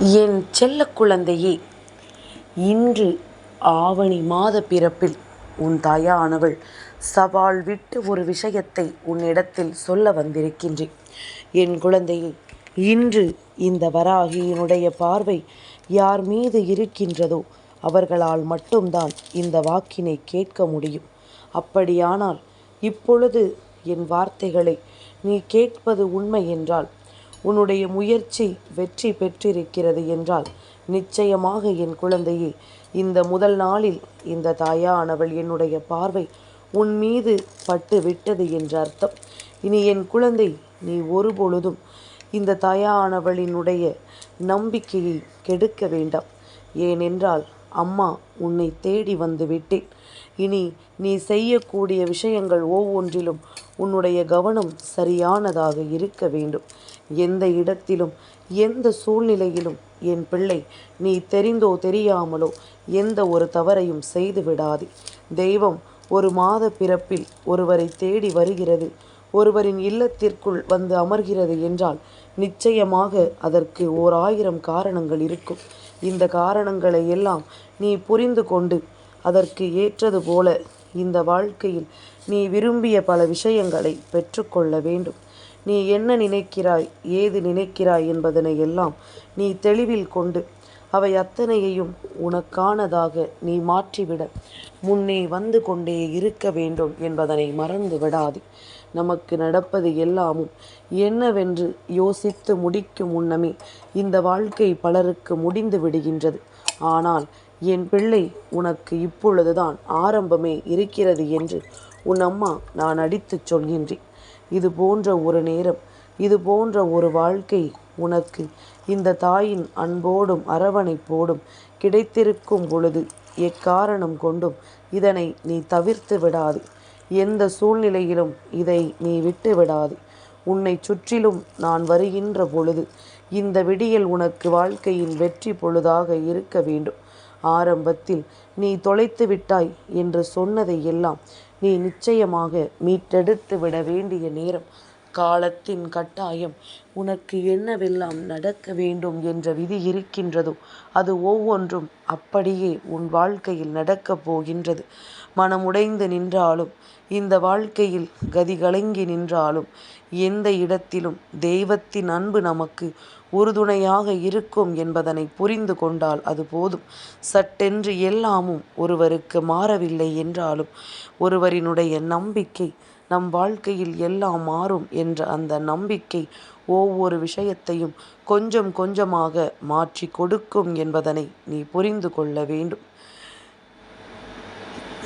என் செல்ல குழந்தையே இன்று ஆவணி மாத பிறப்பில் உன் தாயானவள் சவால் விட்டு ஒரு விஷயத்தை உன்னிடத்தில் சொல்ல வந்திருக்கின்றேன். என் குழந்தையே இன்று இந்த வராகியினுடைய பார்வை யார் மீது இருக்கின்றதோ அவர்களால் மட்டும்தான் இந்த வாக்கினை கேட்க முடியும். அப்படியானால் இப்பொழுது என் வார்த்தைகளை நீ கேட்பது உண்மை என்றால் உன்னுடைய முயற்சி வெற்றி பெற்றிருக்கிறது என்றால் நிச்சயமாக என் குழந்தையே இந்த முதல் நாளில் இந்த தாயானவள் என்னுடைய பார்வை உன் மீது பட்டு விட்டது என்ற அர்த்தம். இனி என் குழந்தை நீ ஒருபொழுதும் இந்த தாயானவளினுடைய நம்பிக்கையை கெடுக்க வேண்டாம். ஏனென்றால் அம்மா உன்னை தேடி வந்து விட்டேன். இனி நீ செய்யக்கூடிய விஷயங்கள் ஒவ்வொன்றிலும் உன்னுடைய கவனம் சரியானதாக இருக்க வேண்டும். எந்த இடத்திலும் எந்த சூழ்நிலையிலும் என் பிள்ளை நீ தெரிந்தோ தெரியாமலோ எந்த ஒரு தவறையும் செய்து விடாதே. தெய்வம் ஒரு மாத பிறப்பில் ஒருவரை தேடி வருகிறது. ஒருவரின் இல்லத்திற்குள் வந்து அமர்கிறது என்றால் நிச்சயமாக அதற்கு ஓர் ஆயிரம் காரணங்கள் இருக்கும். இந்த காரணங்களை எல்லாம் நீ புரிந்து கொண்டு அதற்கு ஏற்றது போல இந்த வாழ்க்கையில் நீ விரும்பிய பல விஷயங்களை பெற்றுக்கொள்ள வேண்டும். நீ என்ன நினைக்கிறாய் ஏது நினைக்கிறாய் என்பதனை எல்லாம் நீ தெளிவில் கொண்டு அவை அத்தனையையும் உனக்கானதாக நீ மாற்றிவிட முன்னே வந்து கொண்டே இருக்க வேண்டும் என்பதனை மறந்து விடாது. நமக்கு நடப்பது எல்லாமும் என்னவென்று யோசித்து முடிக்கும் முன்னமே இந்த வாழ்க்கை பலருக்கு முடிந்து விடுகின்றது. ஆனால் என் பிள்ளை உனக்கு இப்பொழுதுதான் ஆரம்பமே இருக்கிறது என்று உன் அம்மா நான் அடித்துச் சொல்கின்றேன். இது போன்ற ஒரு நேரம் இது போன்ற ஒரு வாழ்க்கை உனக்கு இந்த தாயின் அன்போடும் அரவணைப்போடும் கிடைத்திருக்கும் பொழுது எக்காரணம் கொண்டும் இதனை நீ தவிர்த்து விடாது. எந்த சூழ்நிலையிலும் இதை நீ விட்டு விடாது. உன்னை சுற்றிலும் நான் வருகின்ற பொழுது இந்த விடியல் உனக்கு வாழ்க்கையின் வெற்றி பொழுதாக இருக்க வேண்டும். ஆரம்பத்தில் நீ தொலைத்து விட்டாய் என்று சொன்னதை எல்லாம் நீ நிச்சயமாக மீட்டெடுத்து விட வேண்டிய நேரம். காலத்தின் கட்டாயம் உனக்கு என்னவெல்லாம் நடக்க வேண்டும் என்ற விதி இருக்கின்றதோ அது ஒவ்வொன்றும் அப்படியே உன் வாழ்க்கையில் நடக்கப் போகின்றது. மனமுடைந்து நின்றாலும் இந்த வாழ்க்கையில் கதி கலங்கி நின்றாலும் எந்த இடத்திலும் தெய்வத்தின் அன்பு நமக்கு உறுதுணையாக இருக்கும் என்பதனை புரிந்து கொண்டால் அது போதும். சட்டென்று எல்லாமும் ஒருவருக்கு மாறவில்லை என்றாலும் ஒருவரினுடைய நம்பிக்கை நம் வாழ்க்கையில் எல்லாம் மாறும் என்ற அந்த நம்பிக்கை ஒவ்வொரு விஷயத்தையும் கொஞ்சம் கொஞ்சமாக மாற்றி கொடுக்கும் என்பதனை நீ புரிந்து கொள்ள வேண்டும்.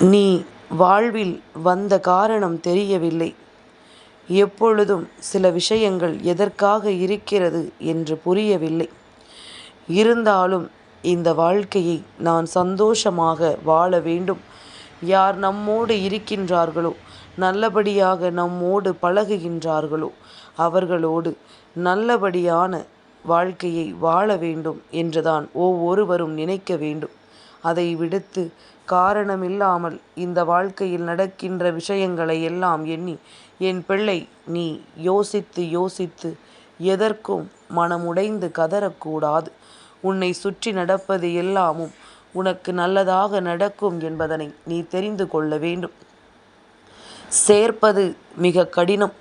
நீ வாழ்வில் வந்த காரணம் தெரியவில்லை. எப்பொழுதும் சில விஷயங்கள் எதற்காக இருக்கிறது என்று புரியவில்லை. இருந்தாலும் இந்த வாழ்க்கையை நான் சந்தோஷமாக வாழ வேண்டும். யார் நம்மோடு இருக்கின்றார்களோ நல்லபடியாக நம்மோடு பழகுகின்றார்களோ அவர்களோடு நல்லபடியான வாழ்க்கையை வாழ வேண்டும் என்றுதான் ஒவ்வொருவரும் நினைக்க வேண்டும். அதை விடுத்து காரணமில்லாமல் இந்த வாழ்க்கையில் நடக்கின்ற விஷயங்களை எல்லாம் எண்ணி என் பிள்ளை நீ யோசித்து யோசித்து எதற்கும் மனமுடைந்து கதறக்கூடாது. உன்னை சுற்றி நடப்பது எல்லாமும் உனக்கு நல்லதாக நடக்கும் என்பதனை நீ தெரிந்து கொள்ள வேண்டும். சேர்ப்பது மிக கடினம்.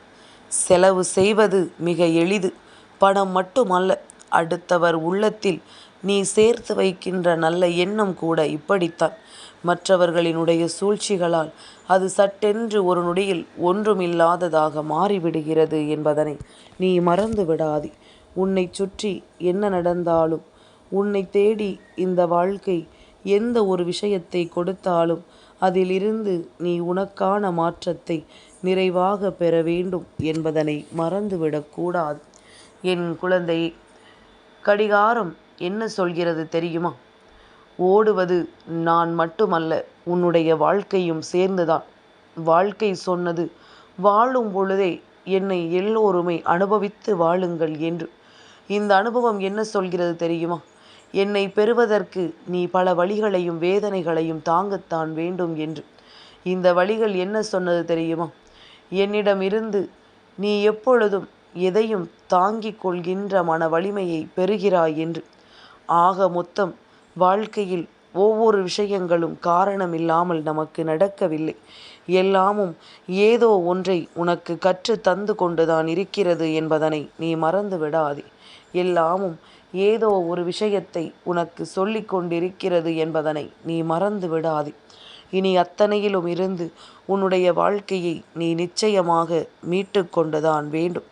செலவு செய்வது மிக எளிது. பணம் மட்டுமல்ல அடுத்தவர் உள்ளத்தில் நீ சேர்த்து வைக்கின்ற நல்ல எண்ணம் கூட இப்படித்தான். மற்றவர்களினுடைய சூழ்ச்சிகளால் அது சட்டென்று ஒரு நொடியில் ஒன்றுமில்லாததாக மாறிவிடுகிறது என்பதனை நீ மறந்து விடாதே உன்னை சுற்றி என்ன நடந்தாலும் உன்னை தேடி இந்த வாழ்க்கை எந்த ஒரு விஷயத்தை கொடுத்தாலும் அதிலிருந்து நீ உனக்கான மாற்றத்தை நிறைவாக பெற வேண்டும் என்பதனை மறந்துவிடக்கூடாது என் குழந்தை கடிகாரம் என்ன சொல்கிறது தெரியுமா? ஓடுவது நான் மட்டுமல்ல உன்னுடைய வாழ்க்கையும் சேர்ந்துதான். வாழ்க்கை சொன்னது வாழும் பொழுதே என்னை எல்லோருமே அனுபவித்து வாழுங்கள் என்று. இந்த அனுபவம் என்ன சொல்கிறது தெரியுமா? என்னை பெறுவதற்கு நீ பல வழிகளையும் வேதனைகளையும் தாங்கத்தான் வேண்டும் என்று. இந்த வழிகள் என்ன சொன்னது தெரியுமா? என்னிடமிருந்து நீ எப்பொழுதும் எதையும் தாங்கிக் கொள்கின்ற மன வலிமையை பெறுகிறாய் என்று. ஆக மொத்தம் வாழ்க்கையில் ஒவ்வொரு விஷயங்களும் காரணமில்லாமல் நமக்கு நடக்கவில்லை. எல்லாமும் ஏதோ ஒன்றை உனக்கு கற்று தந்து கொண்டுதான் இருக்கிறது என்பதனை நீ மறந்து விடாதே எல்லாமும் ஏதோ ஒரு விஷயத்தை உனக்கு சொல்லி கொண்டிருக்கிறது என்பதனை நீ மறந்து விடாதே இனி அத்தனையிலும் இருந்து உன்னுடைய வாழ்க்கையை நீ நிச்சயமாக மீட்டு கொண்டுதான் வேண்டும்.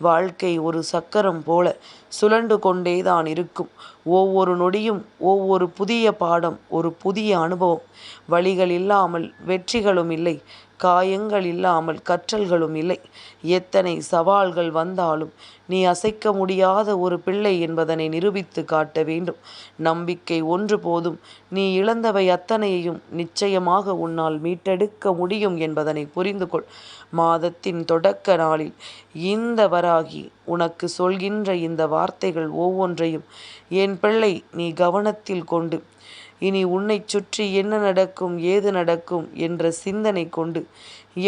வாழ்க்கை ஒரு சக்கரம் போல சுழண்டு கொண்டேதான் இருக்கும். ஒவ்வொரு நொடியும் ஒவ்வொரு புதிய பாடம் ஒரு புதிய அனுபவம். வழிகள் இல்லாமல் வெற்றிகளும் இல்லை. காயங்கள் இல்லாமல் கற்றல்களும் இல்லை. எத்தனை சவால்கள் வந்தாலும் நீ அசைக்க முடியாத ஒரு பிள்ளை என்பதனை நிரூபித்து காட்ட வேண்டும். நம்பிக்கை ஒன்று போதும். நீ இழந்தவை அத்தனையையும் நிச்சயமாக உன்னால் மீட்டெடுக்க முடியும் என்பதனை புரிந்து கொள். மாதத்தின் தொடக்க நாளில் இந்த வராகி உனக்கு சொல்கின்ற இந்த வார்த்தைகள் ஒவ்வொன்றையும் என் பிள்ளை நீ கவனத்தில் கொண்டு இனி உன்னைச் சுற்றி என்ன நடக்கும் ஏது நடக்கும் என்ற சிந்தனை கொண்டு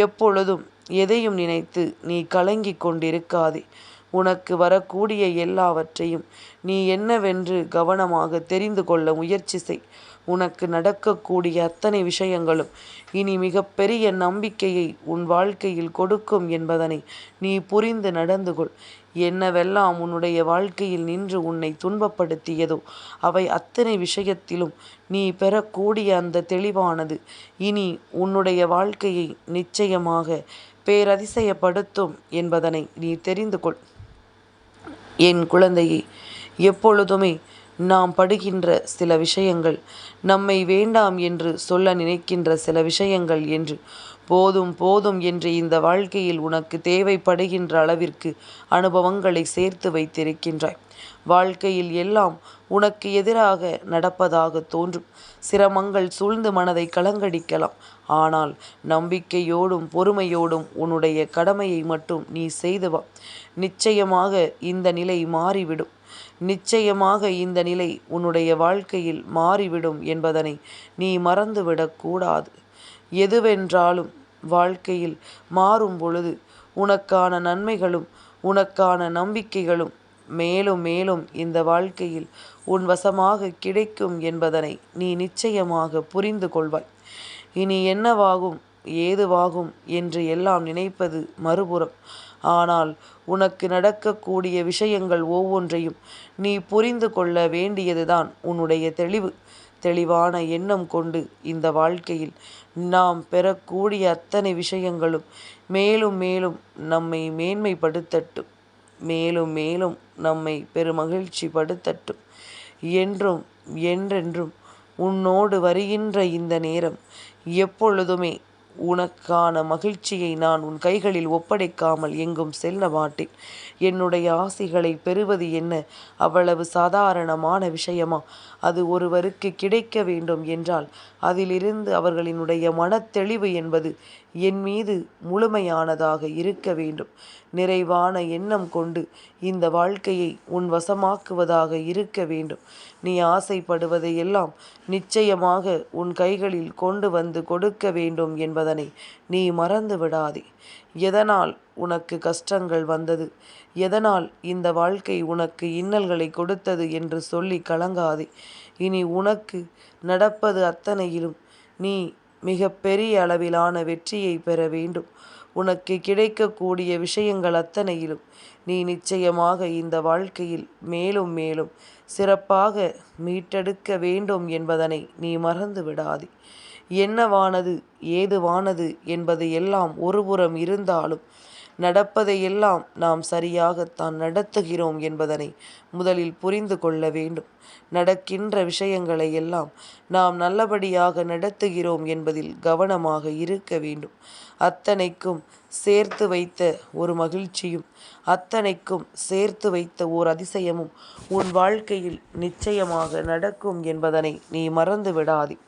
எப்பொழுதும் எதையும் நினைத்து நீ கலங்கிக் கொண்டிருக்காதே. உனக்கு வரக்கூடிய எல்லாவற்றையும் நீ என்னவென்று கவனமாக தெரிந்து கொள்ள முயற்சி செய். உனக்கு நடக்கக்கூடிய அத்தனை விஷயங்களும் இனி மிகப்பெரிய நம்பிக்கையை உன் வாழ்க்கையில் கொடுக்கும் என்பதனை நீ புரிந்து நடந்து கொள். என்னவெல்லாம் உன்னுடைய வாழ்க்கையில் நின்று உன்னை துன்பப்படுத்தியதோ அவை அத்தனை விஷயத்திலும் நீ பெறக்கூடிய அந்த தெளிவானது. இனி உன்னுடைய வாழ்க்கையை நிச்சயமாக பேரதிசயப்படுத்தும் என்பதனை நீ தெரிந்து கொள். என் குழந்தையை எப்பொழுதுமே நாம் படுகின்ற சில விஷயங்கள் நம்மை வேண்டாம் என்று சொல்ல நினைக்கின்ற சில விஷயங்கள் என்று போதும் போதும் என்று இந்த வாழ்க்கையில் உனக்கு தேவைப்படுகின்ற அளவிற்கு அனுபவங்களை சேர்த்து வைத்திருக்கின்றாய். வாழ்க்கையில் எல்லாம் உனக்கு எதிராக நடப்பதாக தோன்றும். சிரமங்கள் சூழ்ந்து மனதை கலங்கடிக்கலாம். ஆனால் நம்பிக்கையோடும் பொறுமையோடும் உன்னுடைய கடமையை மட்டும் நீ செய்து வா. நிச்சயமாக இந்த நிலை மாறிவிடும். நிச்சயமாக இந்த நிலை உன்னுடைய வாழ்க்கையில் மாறிவிடும் என்பதனை நீ மறந்துவிடக்கூடாது. எதுவென்றாலும் வாழ்க்கையில் மாறும் பொழுது உனக்கான நன்மைகளும் உனக்கான நம்பிக்கைகளும் மேலும் மேலும் இந்த வாழ்க்கையில் உன் வசமாக கிடைக்கும் என்பதனை நீ நிச்சயமாக புரிந்து கொள்வாய். இனி என்னவாகும் ஏதுவாகும் என்று எல்லாம் நினைப்பது மறுபுறம். ஆனால் உனக்கு நடக்கக்கூடிய விஷயங்கள் ஒவ்வொன்றையும் நீ புரிந்து கொள்ள வேண்டியதுதான் உன்னுடைய தெளிவு. தெளிவான எண்ணம் கொண்டு இந்த வாழ்க்கையில் நாம் பெறக்கூடிய அத்தனை விஷயங்களும் மேலும் மேலும் நம்மை மேன்மைப்படுத்தட்டும். மேலும் மேலும் நம்மை பெருமகிழ்ச்சி படுத்தட்டும் என்றும் என்றென்றும் உன்னோடு வருகின்ற இந்த நேரம் எப்பொழுதுமே உனக்கான மகிழ்ச்சியை நான் உன் கைகளில் ஒப்படைக்காமல் எங்கும் செல்ல மாட்டேன். என்னுடைய ஆசைகளை பெறுவது என்ன? அவ்வளவு சாதாரணமான விஷயமா? அது ஒருவருக்கு கிடைக்க வேண்டும் என்றால் அதிலிருந்து அவர்களினுடைய மனத்தெளிவு என்பது என் மீது முழுமையானதாக இருக்க வேண்டும். நிறைவான எண்ணம் கொண்டு இந்த வாழ்க்கையை உன் வசமாக்குவதாக இருக்க வேண்டும். நீ ஆசைப்படுவதை எல்லாம் நிச்சயமாக உன் கைகளில் கொண்டு வந்து கொடுக்க வேண்டும் என்பதனை நீ மறந்து விடாதே. எதனால் உனக்கு கஷ்டங்கள் வந்தது? எதனால் இந்த வாழ்க்கை உனக்கு இன்னல்களை கொடுத்தது என்று சொல்லி கலங்காதே. இனி உனக்கு நடப்பது அத்தனையிலும் நீ மிக பெரிய அளவிலான வெற்றியை பெற வேண்டும். உனக்கு கிடைக்கக்கூடிய விஷயங்கள் அத்தனையிலும் நீ நிச்சயமாக இந்த வாழ்க்கையில் மேலும் மேலும் சிறப்பாக மீட்டெடுக்க வேண்டும் என்பதனை நீ மறந்து விடாதே. என்னவானது ஏதுவானது என்பது எல்லாம் ஒருபுறம் இருந்தாலும் நடப்பதையெல்லாம் நாம் சரியாகத்தான் நடத்துகிறோம் என்பதனை முதலில் புரிந்து கொள்ள வேண்டும். நடக்கின்ற விஷயங்களை எல்லாம் நாம் நல்லபடியாக நடத்துகிறோம் என்பதில் கவனமாக இருக்க வேண்டும். அத்தனைக்கும் சேர்த்து வைத்த ஒரு மகிழ்ச்சியும் அத்தனைக்கும் சேர்த்து வைத்த ஓர் அதிசயமும் உன் வாழ்க்கையில் நிச்சயமாக நடக்கும் என்பதனை நீ மறந்து விடாதே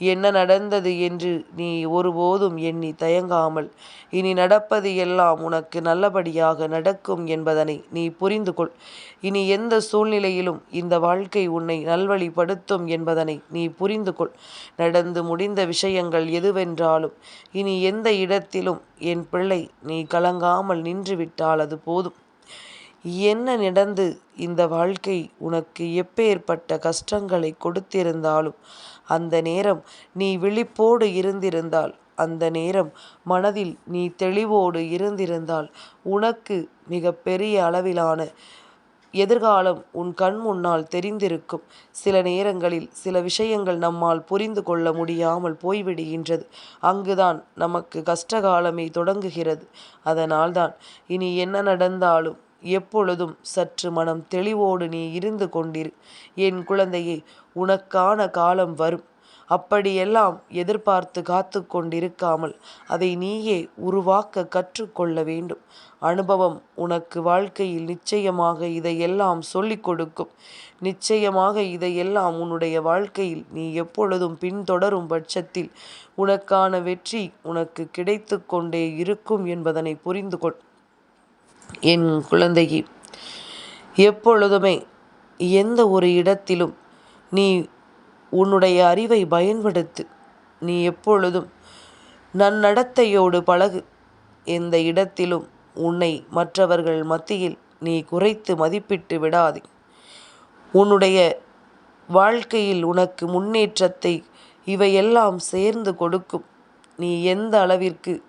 என்ன நடந்தது என்று நீ ஒருபோதும் எண்ணி தயங்காமல் இனி நடப்பது எல்லாம் உனக்கு நல்லபடியாக நடக்கும் என்பதனை நீ புரிந்து கொள். இனி எந்த சூழ்நிலையிலும் இந்த வாழ்க்கை உன்னை நல்வழிப்படுத்தும் என்பதனை நீ புரிந்து கொள். நடந்து முடிந்த விஷயங்கள் எதுவென்றாலும் இனி எந்த இடத்திலும் என் பிள்ளை நீ கலங்காமல் நின்றுவிட்டால் அது போதும். என்ன நடந்து இந்த வாழ்க்கை உனக்கு எப்பேற்பட்ட கஷ்டங்களை கொடுத்திருந்தாலும் அந்த நேரம் நீ விழிப்போடு இருந்திருந்தால் அந்த நேரம் மனதில் நீ தெளிவோடு இருந்திருந்தால் உனக்கு மிக பெரிய அளவிலான எதிர்காலம் உன் கண் முன்னால் தெரிந்திருக்கும். சில நேரங்களில் சில விஷயங்கள் நம்மால் புரிந்து கொள்ள முடியாமல் போய்விடுகின்றது. அங்குதான் நமக்கு கஷ்டகாலமே தொடங்குகிறது. அதனால்தான் இனி என்ன நடந்தாலும் எப்பொழுதும் சற்று மனம் தெளிவோடு நீ இருந்து கொண்டிரு. என் குழந்தையே உனக்கான காலம் வரும். அப்படியெல்லாம் எதிர்பார்த்து காத்து கொண்டிருக்காமல் அதை நீயே உருவாக்க கற்றுக்கொள்ள வேண்டும். அனுபவம் உனக்கு வாழ்க்கையில் நிச்சயமாக இதையெல்லாம் சொல்லிக் கொடுக்கும். நிச்சயமாக இதையெல்லாம் உன்னுடைய வாழ்க்கையில் நீ எப்பொழுதும் பின்தொடரும் பட்சத்தில் உனக்கான வெற்றி உனக்கு கிடைத்து கொண்டே இருக்கும் என்பதனை புரிந்து கொள் என் குழந்தையே எப்பொழுதுமே எந்த ஒரு இடத்திலும் நீ உன்னுடைய அறிவை பயன்படுத்து. நீ எப்பொழுதும் நன்னடத்தையோடு பழகு. எந்த இடத்திலும் உன்னை மற்றவர்கள் மத்தியில் நீ குறைத்து மதிப்பிட்டு விடாதே. உன்னுடைய வாழ்க்கையில் உனக்கு முன்னேற்றத்தை இவையெல்லாம் சேர்ந்து கொடுக்கும். நீ எந்த அளவிற்கு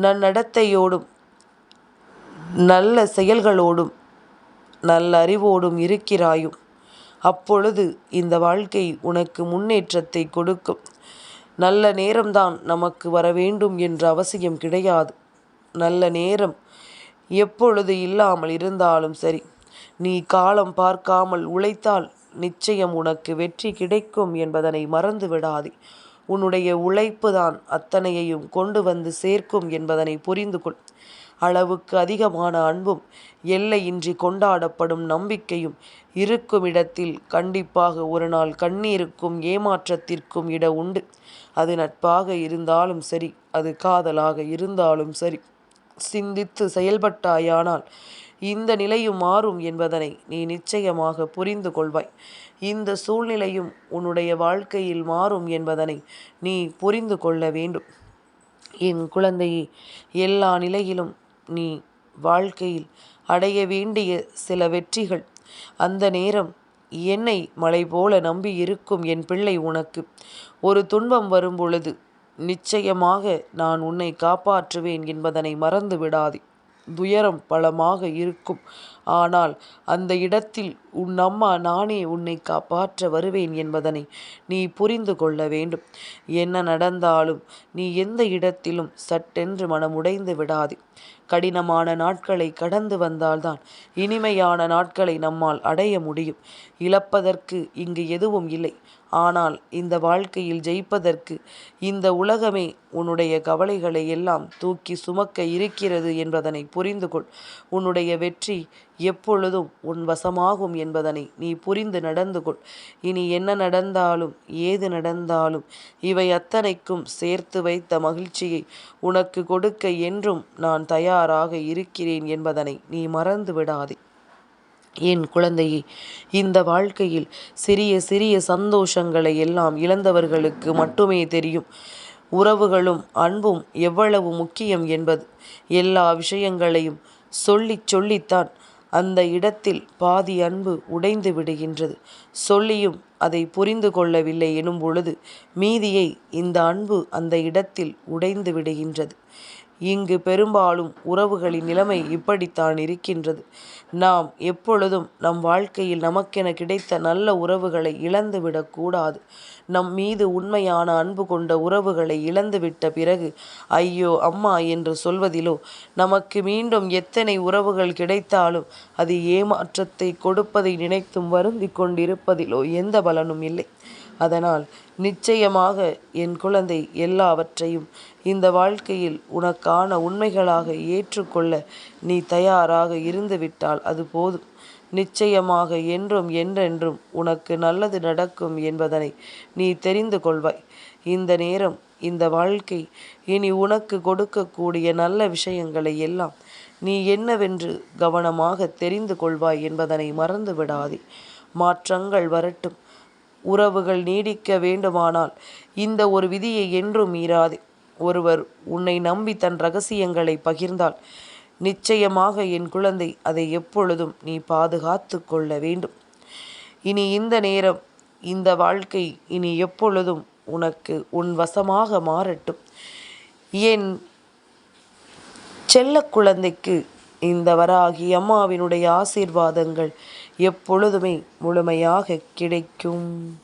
நன்னடத்தையோடும் நல்ல செயல்களோடும் நல்ல அறிவோடும் இருக்கிறாயும். அப்பொழுது இந்த வாழ்க்கை உனக்கு முன்னேற்றத்தை கொடுக்கும். நல்ல நேரம்தான் நமக்கு வர வேண்டும் என்ற அவசியம் கிடையாது. நல்ல நேரம் எப்பொழுது இல்லாமல் இருந்தாலும் சரி நீ காலம் பார்க்காமல் உழைத்தால் நிச்சயம் உனக்கு வெற்றி கிடைக்கும் என்பதனை மறந்து விடாதே. உன்னுடைய உழைப்பு தான் அத்தனையையும் கொண்டு வந்து சேர்க்கும் என்பதனை புரிந்து கொள் அளவுக்கு அதிகமான அன்பும் எல்லையின்றி கொண்டாடப்படும் நம்பிக்கையும் இருக்கும் இடத்தில் கண்டிப்பாக ஒரு நாள் கண்ணீருக்கும் ஏமாற்றத்திற்கும் இட உண்டு. அது நட்பாக இருந்தாலும் சரி அது காதலாக இருந்தாலும் சரி. சிந்தித்து செயல்பட்டாயானால் இந்த நிலையும் மாறும் என்பதனை நீ நிச்சயமாக புரிந்து கொள்வாய். இந்த சூழ்நிலையும் உன்னுடைய வாழ்க்கையில் மாறும் என்பதனை நீ புரிந்து கொள்ள வேண்டும். என் குழந்தையை எல்லா நிலையிலும் நீ வாழ்க்கையில் அடைய வேண்டிய சில வெற்றிகள். அந்த நேரம் என்னை மலை போல நம்பி இருக்கும் என் பிள்ளை உனக்கு. ஒரு துன்பம் வரும் பொழுது நிச்சயமாக நான் உன்னை காப்பாற்றுவேன் என்பதனை மறந்து விடாதே துயரம் பலமாக இருக்கும். ஆனால் அந்த இடத்தில் உன் அம்மா நானே உன்னை காப்பாற்ற வருவேன் என்பதனை நீ புரிந்து கொள்ள வேண்டும். என்ன நடந்தாலும் நீ எந்த இடத்திலும் சட்டென்று மனமுடைந்து விடாதே. கடினமான நாட்களை கடந்து வந்தால்தான் இனிமையான நாட்களை நம்மால் அடைய முடியும். இழப்பதற்கு இங்கு எதுவும் இல்லை. ஆனால் இந்த வாழ்க்கையில் ஜெயிப்பதற்கு இந்த உலகமே உன்னுடைய கவலைகளை எல்லாம் தூக்கி சுமக்க இருக்கிறது என்பதனை புரிந்து கொள். உன்னுடைய வெற்றி எப்பொழுதும் உன் வசமாகும் என்பதனை நீ புரிந்து நடந்து கொள். இனி என்ன நடந்தாலும் ஏது நடந்தாலும் இவை அத்தனைக்கும் சேர்த்து வைத்த மகிழ்ச்சியை உனக்கு கொடுக்க என்றும் நான் தயாராக இருக்கிறேன் என்பதனை நீ மறந்து விடாதே. என் குழந்தையே இந்த வாழ்க்கையில் சிறிய சிறிய சந்தோஷங்களை எல்லாம் இழந்தவர்களுக்கு மட்டுமே தெரியும். உறவுகளும் அன்பும் எவ்வளவு முக்கியம் என்பது. எல்லா விஷயங்களையும் சொல்லி சொல்லித்தான் அந்த இடத்தில் பாதி அன்பு உடைந்து விடுகின்றது. சொல்லியும் அதை புரிந்து கொள்ளவில்லை எனும் பொழுது மீதியை இந்த அன்பு அந்த இடத்தில் உடைந்து விடுகின்றது. இங்கு பெரும்பாலும் உறவுகளின் நிலைமை இப்படித்தான் இருக்கின்றது. நாம் எப்பொழுதும் நம் வாழ்க்கையில் நமக்கென கிடைத்த நல்ல உறவுகளை இழந்துவிடக்கூடாது நம் மீது உண்மையான அன்பு கொண்ட உறவுகளை இழந்துவிட்ட பிறகு ஐயோ அம்மா என்று சொல்வதிலோ நமக்கு மீண்டும் எத்தனை உறவுகள் கிடைத்தாலும் அது ஏமாற்றத்தை கொடுப்பதை நினைத்தும் வருந்தி கொண்டிருப்பதிலோ எந்த பலனும் இல்லை. அதனால் நிச்சயமாக என் குழந்தை எல்லாவற்றையும் இந்த வாழ்க்கையில் உனக்கான உண்மைகளாக ஏற்றுக்கொள்ள நீ தயாராக இருந்துவிட்டால் அது போதும். நிச்சயமாக என்றும் என்றென்றும் உனக்கு நல்லது நடக்கும் என்பதனை நீ தெரிந்து கொள்வாய். இந்த நேரம் இந்த வாழ்க்கை இனி உனக்கு கொடுக்கக்கூடிய நல்ல விஷயங்களை எல்லாம் நீ என்னவென்று கவனமாக தெரிந்து கொள்வாய் என்பதனை மறந்து விடாதே. மாற்றங்கள் வரட்டும். உறவுகள் நீடிக்க வேண்டுமானால் இந்த ஒரு விதியை என்றும் மீறாதே. ஒருவர் உன்னை நம்பி தன் ரகசியங்களை பகிர்ந்தால் நிச்சயமாக என் குழந்தை அதை எப்பொழுதும் நீ பாதுகாத்து கொள்ள வேண்டும். இனி இந்த நேரம் இந்த வாழ்க்கை இனி எப்பொழுதும் உனக்கு உன் வசமாக மாறட்டும். என் செல்ல குழந்தைக்கு இந்த வராகி அம்மாவினுடைய ஆசீர்வாதங்கள் எப்பொழுதுமே முழுமையாக கிடைக்கும்.